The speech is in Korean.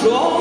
들어.